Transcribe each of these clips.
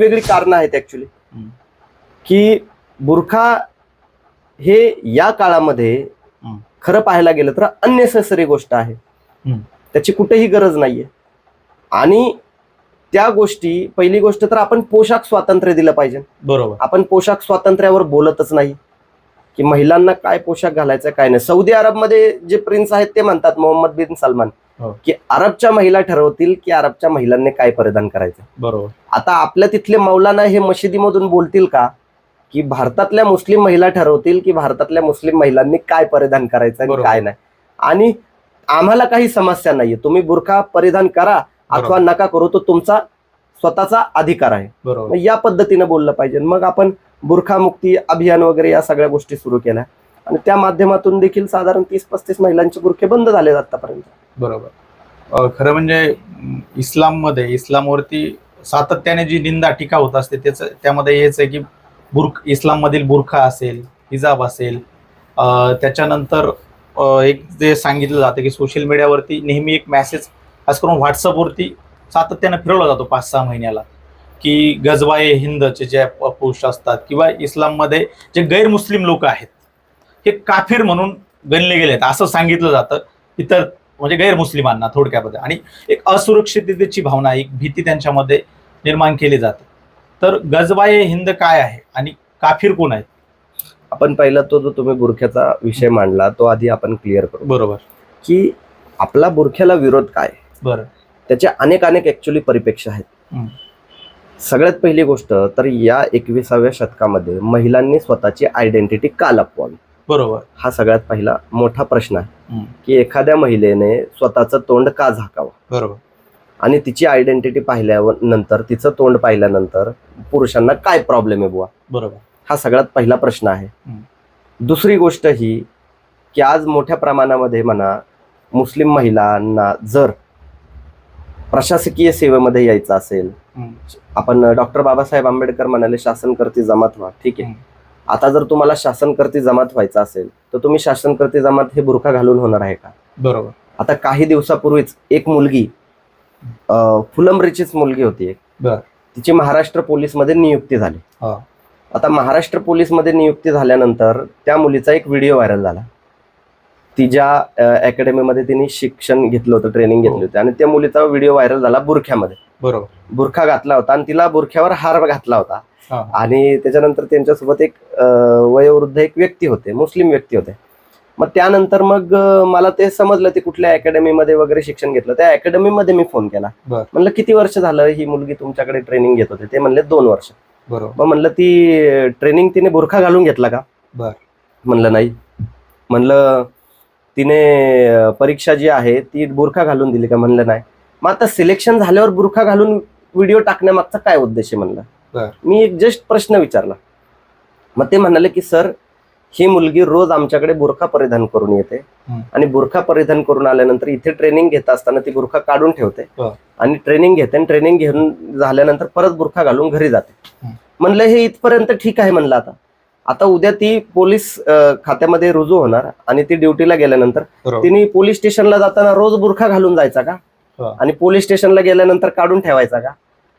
वेगळी कारणं आहेत ऍक्च्युली. की बुरखा हे या काळामध्ये. खरं पाहायला गेलं तर अननेसेसरी गोष्ट आहे. त्याची कुठेही गरज नाहीये आणि त्या गोष्टी पहिली गोष्ट तर आपण पोशाख स्वातंत्र्य दिलं पाहिजे बरोबर आपण पोशाख स्वातंत्र्यावर बोलतच नाही की महिलांना काय पोशाख घालायचा काय नाही सौदी अरबमध्ये जे प्रिन्स आहेत ते म्हणतात मोहम्मद बिन सलमान. की अरबच्या महिला ठरवतील की अरबच्या महिलांनी काय परिधान करायचं. बरोबर. आता आपल्या तिथले मौलाना हे मशिदीमधून बोलतील का? की भारतातल्या मुस्लिम महिला ठरवतील की भारतातल्या मुस्लिम महिलांनी काय परिधान करायचं आणि. काय नाही. आणि आम्हाला काही समस्या नाहीये. तुम्ही बुरखा परिधान करा अथवा. नका करू तो तुमचा स्वतःचा अधिकार आहे. या पद्धतीनं बोललं पाहिजे. मग आपण बुरखा मुक्ती अभियान वगैरे या सगळ्या गोष्टी सुरू केल्या. आणि त्या माध्यमातून देखील साधारण तीस पस्तीस महिलांचे बुरखे बंद झाले आतापर्यंत. बरोबर. खरं म्हणजे इस्लाममध्ये इस्लामवरती सातत्याने जी निंदा टीका होत असते त्याच त्यामध्ये हेच आहे की बुर्ख इस्लाममधील बुरखा असेल हिजाब असेल त्याच्यानंतर एक जे सांगितलं जातं की सोशल मीडियावरती नेहमी एक मेसेज खास करून व्हॉट्सअपवरती सातत्याने फिरवला जातो पाच सहा महिन्याला की गजवाए हिंदचे जे पोस्ट असतात किंवा इस्लाममध्ये जे गैरमुस्लिम लोक आहेत हे काफिर म्हणून गणले गेले आहेत. असं सांगितलं जातं. इतर म्हणजे गैरमुस्लिमांना थोडक्यामध्ये. आणि एक असुरक्षिततेची भावना एक भीती त्यांच्यामध्ये निर्माण केली जाते. तर गजबाये हिंद काय आहे? आणि काफिर कोण आहेत? आपण पहिला तो जो तुम्ही बुरख्याचा विषय मांडला तो आधी आपण क्लिअर करू. बरोबर. की आपला बुरख्याला विरोध काय? बरं. त्याचे अनेक अनेक ऍक्च्युली परिपेक्ष आहेत. सगळ्यात पहिली गोष्ट तर या एकविसाव्या शतकामध्ये महिलांनी स्वतःची आयडेंटिटी का लपवावी बरोबर. हा सगळ्यात पहिला मोठा प्रश्न आहे. की एखाद्या महिलेने स्वतःचं तोंड का झाकावं? बरोबर. आणि तिची आयडेंटिटी पाहिल्यावर नंतर तिचं तोंड पाहिल्यानंतर पुरुषांना काय प्रॉब्लेम आहे बुवा? बरोबर. हा सगळ्यात पहिला प्रश्न आहे. दुसरी गोष्ट ही की आज मोठ्या प्रमाणामध्ये म्हणा मुस्लिम महिलांना जर प्रशासकीय सेवेमध्ये यायचं असेल. आपण डॉक्टर बाबासाहेब आंबेडकर म्हणाले शासनकर्ती जमात व्हा. ठीक आहे. आता जर तुम्हाला शासनकर्ती जमात व्हायचं असेल तर तुम्ही शासनकर्ती जमात हे बुरखा घालून होणार आहे का बरोबर आता काही दिवसापूर्वीच एक मुलगी फुलंब्रीचीच मुलगी होती एक. तिची महाराष्ट्र पोलीसमध्ये नियुक्ती झाली हा. आता महाराष्ट्र पोलीसमध्ये नियुक्ती झाल्यानंतर त्या मुलीचा एक व्हिडिओ व्हायरल झाला ती ज्या अकॅडमीमध्ये तिने शिक्षण घेतलं होतं ट्रेनिंग घेतली हो. होती आणि त्या मुलीचा व्हिडिओ व्हायरल झाला बुरख्यामध्ये बरोबर बुरखा घातला होता आणि तिला बुरख्यावर हार घातला होता हा. आणि त्याच्यानंतर त्यांच्यासोबत एक वयोवृद्ध एक व्यक्ती होते मुस्लिम व्यक्ती होते. मग त्यानंतर मग मला ते समजलं ते कुठल्या अकॅडमीमध्ये वगैरे शिक्षण घेतलं. त्या अकॅडमीमध्ये मी फोन केला. म्हणलं किती वर्ष झालं ही मुलगी तुमच्याकडे ट्रेनिंग घेत होते? ते म्हणले दोन वर्ष. बरोबर. मग म्हणलं ती ट्रेनिंग तिने बुरखा घालून घेतला का? बर. म्हणलं नाही. म्हणलं तिने परीक्षा जी आहे ती बुरखा घालून दिली का? म्हणलं नाही. मग आता सिलेक्शन झाल्यावर बुरखा घालून व्हिडिओ टाकण्यामागचा काय उद्देश आहे? म्हणलं. मी एक जस्ट प्रश्न विचारला मग ते म्हणाले की सर ही मुलगी रोज आमच्याकडे बुरखा परिधान करून येते. आणि बुरखा परिधान करून आल्यानंतर इथे ट्रेनिंग घेत असताना ती बुरखा काढून ठेवते. आणि ट्रेनिंग घेते आणि ट्रेनिंग घेऊन झाल्यानंतर परत बुरखा घालून घरी जाते. म्हणलं हे इथपर्यंत ठीक आहे म्हणलं आता आता उद्या ती पोलीस खात्यामध्ये रुजू होणार आणि ती ड्युटीला गेल्यानंतर तिने पोलीस स्टेशनला जाताना रोज बुरखा घालून जायचा का. आणि पोलीस स्टेशनला गेल्यानंतर काढून ठेवायचा का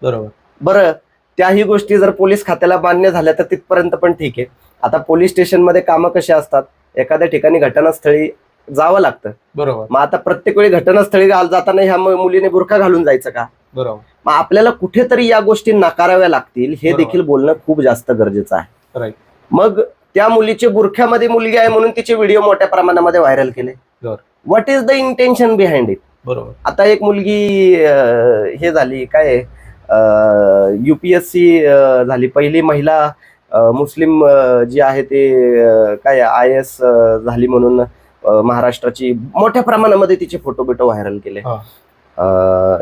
बरोबर बरं त्याही गोष्टी जर पोलीस खात्याला मान्य झाल्या तर तिथपर्यंत पण ठीक आहे. आता पोलीस स्टेशनमध्ये कामं कशी असतात? एखाद्या ठिकाणी घटनास्थळी जावं लागतं. बरोबर. मग आता प्रत्येक वेळी घटनास्थळी जाताना ह्या मुलीने बुरखा घालून जायचं का? बरोबर. मग आपल्याला कुठेतरी या गोष्टी नाकाराव्या लागतील हे. देखील बोलणं खूप जास्त गरजेचं आहे. मग त्या मुलीच्या बुरख्यामध्ये मुलगी आहे म्हणून तिचे व्हिडिओ मोठ्या प्रमाणामध्ये व्हायरल केले. What is the intention behind it बरोबर. आता एक मुलगी हे झाली काय युपीएससी झाली. पहिली महिला मुस्लिम जी आहे ते काय आय एस झाली म्हणून महाराष्ट्राची मोठ्या प्रमाणामध्ये तिचे फोटो बिटो व्हायरल केले. हा.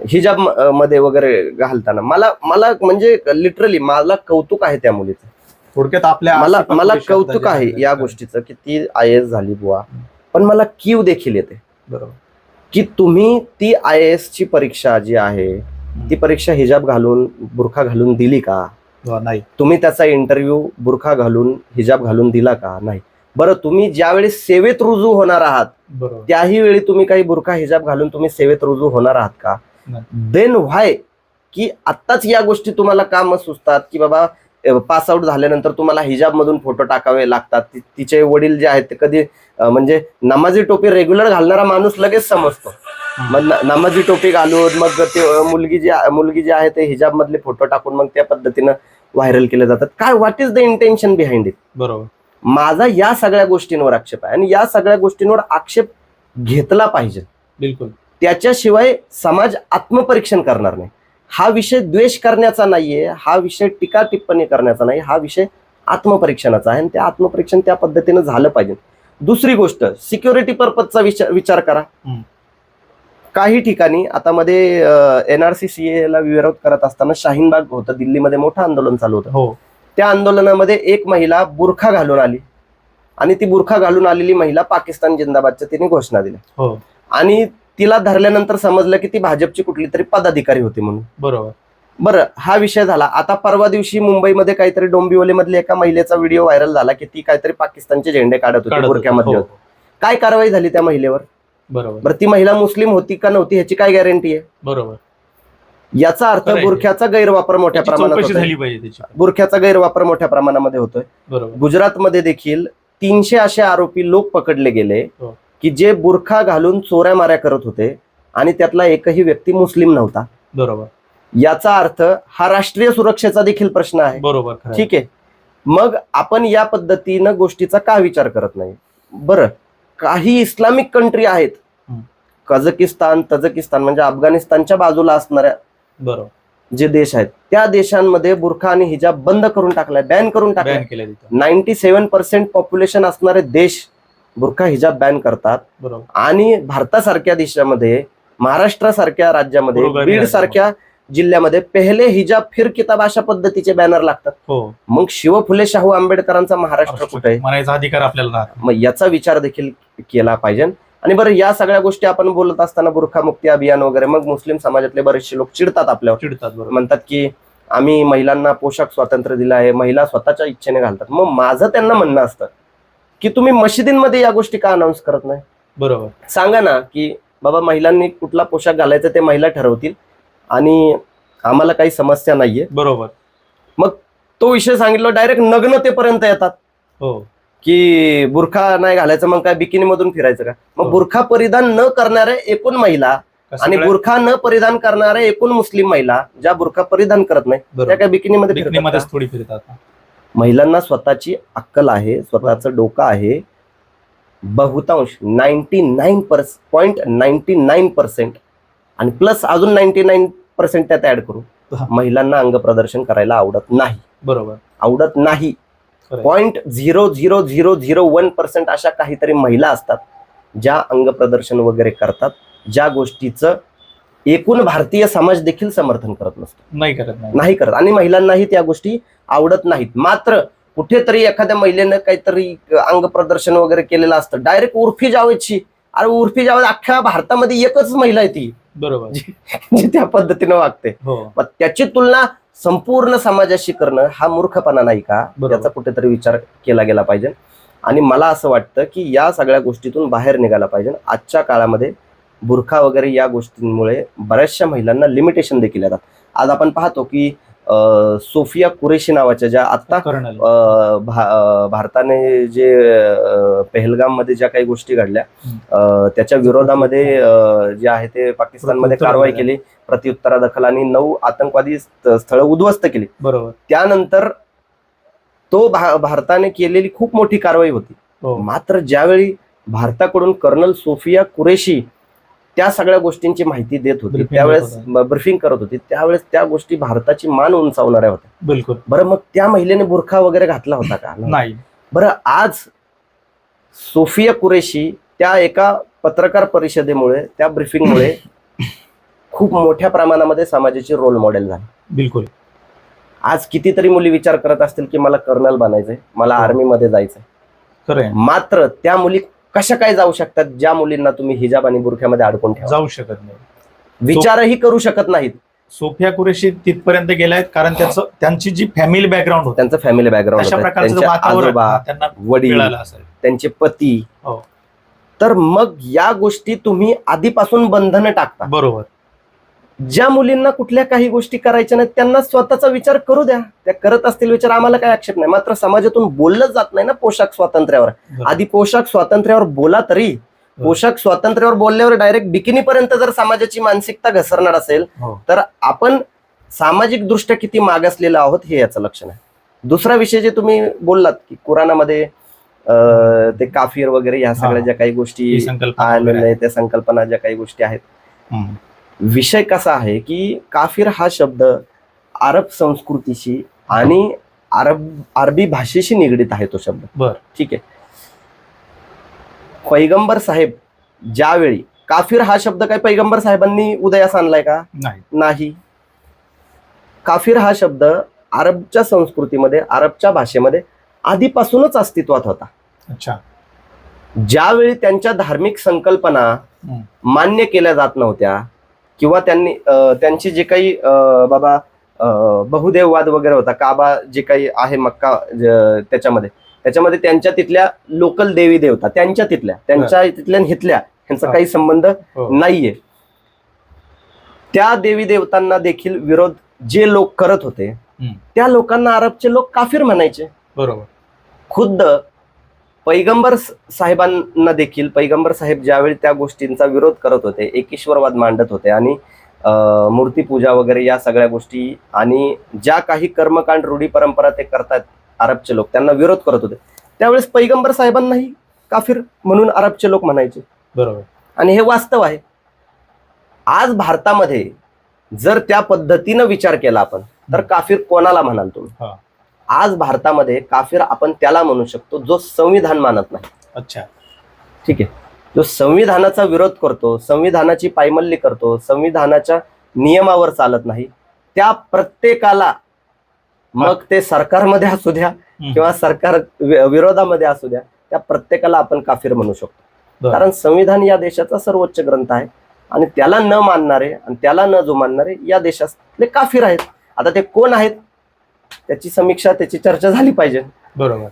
हिजाबमध्ये वगैरे घालताना. मला मला म्हणजे लिटरली मला कौतुक आहे त्या मुलीचं. थोडक्यात आपल्या मला मला कौतुक आहे या गोष्टीचं की ती आय एस झाली बुवा. पण मला कीव देखील येते. बरोबर. की तुम्ही ती आय एस ची परीक्षा जी आहे ती परीक्षा हिजाब घालून बुरखा घालून दिली का? नाही. तुम्ही त्याचा इंटरव्ह्यू बुरखा घालून हिजाब घालून दिला का? नाही. बरं तुम्ही ज्यावेळी सेवेत रुजू होणार आहात त्याही वेळी तुम्ही काही बुरखा हिजाब घालून तुम्ही सेवेत रुजू होणार आहात का. देन व्हाय की आत्ताच या गोष्टी तुम्हाला का मग सुचतात की बाबा पास आउट झाल्यानंतर तुम्हाला हिजाब मधून फोटो टाकावे लागतात. तिचे वडील जे आहेत ते कधी म्हणजे नमाजी टोपी रेग्युलर घालणारा माणूस लगेच समजतो. मग नमाजी टोपी घालून मग ते मुलगी जी मुलगी जी आहे ते हिजाब मधले फोटो टाकून मग त्या पद्धतीनं व्हायरल केले जातात. काय what is the intention behind it बरोबर. माझा या सगळ्या गोष्टींवर आक्षेप आहे आणि या सगळ्या गोष्टींवर आक्षेप घेतला पाहिजे. बिलकुल. त्याच्याशिवाय समाज आत्मपरीक्षण करणार नाही. हा विषय द्वेष करण्याचा नाहीये हा विषय टीका टिप्पणी करण्याचा नाही हा विषय आत्मपरीक्षणाचा आहे आणि त्या आत्मपरीक्षण त्या पद्धतीनं झालं पाहिजे. दुसरी गोष्ट सिक्युरिटी पर्पजचा विचार विचार करा. काही ठिकाणी आता मध्ये एनआरसी सी ला विरोध करत असताना शाहीनबाग होतं. दिल्लीमध्ये मोठं आंदोलन चालू होतं. हो. त्या आंदोलनामध्ये एक महिला बुरखा घालून आली. आणि ती बुरखा घालून आलेली महिला पाकिस्तान जिंदाबादच्या तिने घोषणा दिल्या. हो. आणि तिला धरल्यानंतर समजलं की ती भाजपची कुठली तरी पदाधिकारी होती म्हणून. बरोबर. बरं हा विषय झाला. आता परवा दिवशी मुंबईमध्ये काहीतरी डोंबिवलीमधल्या एका महिलेचा व्हिडिओ व्हायरल झाला की ती काहीतरी पाकिस्तानचे झेंडे काढत होती. बुरख्यामध्ये हो. काय कारवाई झाली त्या महिलेवर? बरोबर. बरं ती महिला मुस्लिम होती का नव्हती ह्याची काय गॅरंटी आहे? बरोबर. याचा अर्थ खरं आहे. बुरख्याचा गैरवापर मोठ्या त्याची प्रमाणात चौकशी होतोय. झाली पाहिजे त्याची बुरख्याचा गैरवापर मोठ्या प्रमाणामध्ये होतोय. बरोबर. गुजरातमध्ये देखील तीनशे असे आरोपी लोक पकडले गेले हो. की जे बुरखा घालून चोऱ्या माऱ्या करत होते आणि त्यातला एकही व्यक्ती मुस्लिम नव्हता. बरोबर. याचा अर्थ हा राष्ट्रीय सुरक्षेचा देखील प्रश्न आहे. बरोबर खरं आहे. ठीक आहे. मग आपण या पद्धतीनं गोष्टीचा का विचार करत नाही? बरं. काही इस्लामिक कंट्री आहेत. कझकिस्तान तझकिस्तान म्हणजे अफगाणिस्तानच्या बाजूला असणाऱ्या बरोबर. जे देश आहेत त्या देशांमध्ये बुरखा आणि हिजाब बंद करून टाकलाय बॅन करून टाकलाय. नाईन्टी सेव्हन पर्सेंट पॉप्युलेशन असणारे देश बुरखा हिजाब बॅन करतात. बरोबर. आणि भारतासारख्या देशामध्ये महाराष्ट्रासारख्या राज्यामध्ये बीड. सारख्या जिल्ह्यामध्ये पहिले हिजाब फिर किताब अशा पद्धतीचे बॅनर लागतात. हो. मग शिव फुले शाहू आंबेडकरांचा महाराष्ट्र कुठे? आहे म्हणायचा अधिकार आपल्याला राहतो मग याचा विचार देखील केला पाहिजे. आणि बरं या सगळ्या गोष्टी आपण बोलत असताना बुरखा मुक्ती अभियान वगैरे मग मुस्लिम समाजातले बरेचसे लोक चिडतात आपल्यावर. चिडतात बरोबर. म्हणतात की आम्ही महिलांना पोशाख स्वातंत्र्य दिलं आहे महिला स्वतःच्या इच्छेने घालतात. मग माझं त्यांना म्हणणं असतं की तुम्ही मशिदींमध्ये या गोष्टी का अनाऊन्स करत नाही? बरोबर. सांगा ना की बाबा महिलांनी कुठला पोशाख घालायचा ते महिला ठरवतील. आणि आम्हाला काही समस्या नाहीये. बरोबर. तो विषय सांगितलं डायरेक्ट नग्नतेपर्यंत येतात. हो. की बुरखा नाही घालायचं मग काय बिकिनी मधून फिरायचं का? मग हो. बुरखा परिधान न करणाऱ्या एकूण महिला आणि बुरखा न परिधान करणाऱ्या एकूण मुस्लिम महिला ज्या बुरखा परिधान करत नाही त्या काय का? बिकनीमध्येच थोडी फिरतात महिलांना स्वतःची अक्कल आहे स्वतःचं डोकं आहे. बहुतांश ninety nine purse point ninety nine percent आणि प्लस अजून नाईन्टी नाईन पर्सेंट त्यात ऍड करू. महिलांना अंग प्रदर्शन करायला आवडत नाही. बरोबर. आवडत नाही. Point zero zero zero zero one percent अशा काहीतरी महिला असतात ज्या अंग प्रदर्शन वगैरे करतात ज्या गोष्टीचं एकूण भारतीय समाज देखील समर्थन करत नसतो. नाही करत नाही. नाही करत. आणि महिलांनाही त्या गोष्टी आवडत नाहीत. मात्र कुठेतरी एखाद्या महिलेनं काहीतरी अंग प्रदर्शन वगैरे केलेलं असतं. डायरेक्ट उर्फी जावेदची अरे उर्फी जावेद अख्ख्या भारतामध्ये एकच महिला आहे ती. बरोबर. जी. त्या पद्धतीनं वागते. हो. मग त्याची तुलना संपूर्ण समाजाशी करणं हा मूर्खपणा नाही का. याचा कुठेतरी विचार केला गेला पाहिजे. आणि मला असं वाटतं की या सगळ्या गोष्टीतून बाहेर निघायला पाहिजे. आजच्या काळामध्ये बुरखा वगैरे या गोष्टींमुळे बऱ्याचशा महिलांना लिमिटेशन देखील येतात. आज आपण पाहतो की सोफिया कुरेशी नावाच्या ज्या आता कर्नल. अ, भा- अ, भारताने जे पहलगाममध्ये ज्या काही गोष्टी घडल्या त्याच्या विरोधामध्ये जे आहे ते पाकिस्तानमध्ये प्रत्युत्तर कारवाई. केली प्रत्युत्तरादाखल आणि नऊ आतंकवादी स्थळं उद्ध्वस्त केली. बरोबर. त्यानंतर तो भा- भारताने केलेली खूप मोठी कारवाई होती. हो. मात्र ज्यावेळी भारताकडून कर्नल सोफिया कुरेशी त्या सगळ्या गोष्टींची माहिती देत होती. त्यावेळेस ब्रिफिंग करत होती. त्यावेळेस त्या गोष्टी भारताची मान उंचावणाऱ्या होत्या. बिलकुल. बरं मग त्या महिलेने बुरखा वगैरे घातला होता का? नाही. बरं आज सोफिया कुरेशी त्या एका पत्रकार परिषदेमुळे त्या ब्रिफिंगमुळे खूप मोठ्या प्रमाणामध्ये समाजाची रोल मॉडेल झाली. बिलकुल. आज कितीतरी मुली विचार करत असतील की मला कर्नल बनायचंय मला हो. आर्मीमध्ये जायचंय. खरं आहे. मात्र त्या मुली कशा काय जाऊ शकतात? ज्या मुलींना तुम्ही हिजाब आणि बुरख्यामध्ये अडकून ठेवा. जाऊ शकत नाही. विचारही करू शकत नाहीत. सोफिया कुरेशी तिथपर्यंत गेल्या आहेत कारण त्याचं त्यांची जी फॅमिली बॅकग्राऊंड होती त्यांचं फॅमिली बॅकग्राऊंड वडील त्यांचे पती. हो. तर मग या गोष्टी तुम्ही आधीपासून बंधनं टाकता. बरोबर. ज्या मुलींना कुठल्या काही गोष्टी करायच्या नाहीत त्यांना स्वतःचा विचार करू द्या. त्या करत असतील विचार आम्हाला काही आक्षेप नाही. मात्र समाजातून बोललं जात नाही ना पोशाख स्वातंत्र्यावर. आधी पोशाख स्वातंत्र्यावर बोला तरी. पोशाख स्वातंत्र्यावर बोलल्यावर डायरेक्ट बिकिनी पर्यंत जर समाजाची मानसिकता घसरणार असेल हो. तर आपण सामाजिक दृष्ट्या किती मागासलेलो आहोत हे याचं लक्षण आहे. दुसरा विषय जे तुम्ही बोललात की कुराणामध्ये ते काफीर वगैरे ह्या सगळ्या. ज्या काही गोष्टी त्या संकल्पना ज्या काही गोष्टी आहेत. विषय कसा आहे की काफिर हा शब्द अरब संस्कृतीशी आणि अरब अरबी भाषेशी निगडीत आहे तो शब्द. बर. ठीक आहे. पैगंबर साहेब ज्यावेळी काफिर हा शब्द काय पैगंबर साहेबांनी उदयास आणलाय का? नाही. नाही. काफिर हा शब्द अरबच्या संस्कृतीमध्ये अरबच्या भाषेमध्ये आधीपासूनच अस्तित्वात होता. अच्छा. ज्यावेळी त्यांच्या धार्मिक संकल्पना. मान्य केल्या जात नव्हत्या किंवा त्यांनी त्यांची जे काही बाबा बहुदेववाद वगैरे होता काबा जे काही आहे मक्का त्याच्यामध्ये त्याच्यामध्ये त्यांच्या तिथल्या लोकल देवी देवता त्यांच्या तिथल्या त्यांच्या तिथल्या आणि हिथल्या ह्यांचा हा. काही संबंध हो. नाहीये त्या देवी देवतांना देखील विरोध जे लोक करत होते. त्या लोकांना अरबचे लोक काफिर म्हणायचे बरोबर खुद्द पैगंबर साहेबांना देखील पैगंबर साहेब ज्यावेळी त्या गोष्टींचा विरोध करत होते एकेश्वरवाद मांडत होते आणि मूर्तीपूजा वगैरे या सगळ्या गोष्टी आणि ज्या काही कर्मकांड रूढी परंपरा ते करतात अरबचे लोक त्यांना विरोध करत होते. त्यावेळेस पैगंबर साहेबांनाही काफिर म्हणून अरबचे लोक म्हणायचे. बरोबर. आणि हे वास्तव आहे. आज भारतामध्ये जर त्या पद्धतीनं विचार केला आपण तर. काफिर कोणाला म्हणाल तुम्ही. आज भारतामध्ये काफिर आपण त्याला म्हणू शकतो जो संविधान मानत नाही. अच्छा. ठीक आहे. जो संविधानाचा विरोध करतो संविधानाची पायमल्ली करतो संविधानाच्या नियमावर चालत नाही त्या प्रत्येकाला मग ते सरकारमध्ये असू द्या. किंवा सरकार विरोधामध्ये असू द्या त्या प्रत्येकाला आपण काफिर म्हणू शकतो. कारण संविधान या देशाचा सर्वोच्च ग्रंथ आहे आणि त्याला न मानणारे आणि त्याला न जुमानणारे या देशातले काफिर आहेत. आता ते कोण आहेत? त्याची समीक्षा त्याची चर्चा झाली पाहिजे. बरोबर.